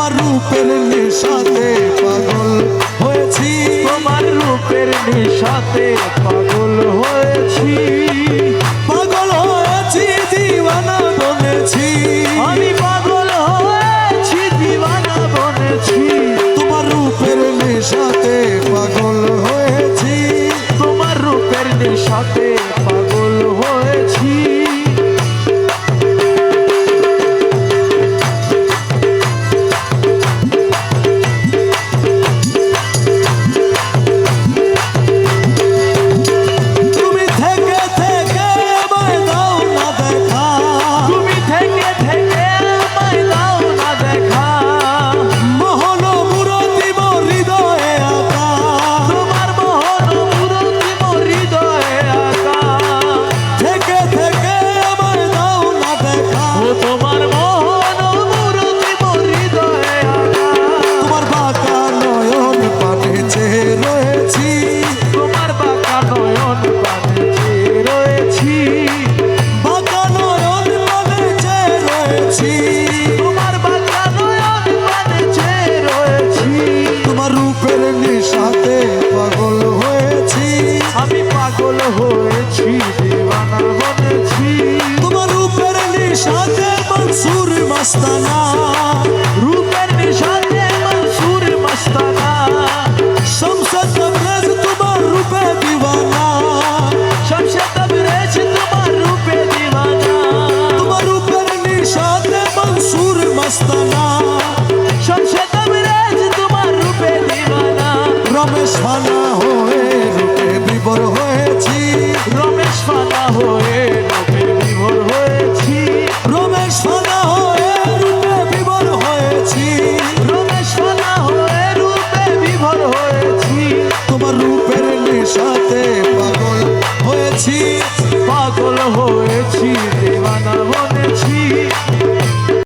তোমার রূপের নেশাতে পাগল হয়েছি। তোমার রূপের নেশাতে পাগল হয়েছি। পাগল হয়েছি দিওয়ানা বলেছি আমি পাগল হয়েছি দিওয়ানা বলেছি তোমার রূপের নেশাতে পাগল হয়েছি। তোমার রূপের নেশাতে পাগল है সাথে পাগল হয়েছি। আমি পাগল হয়েছি দিওয়ানা বনেছি। তোমার উপরে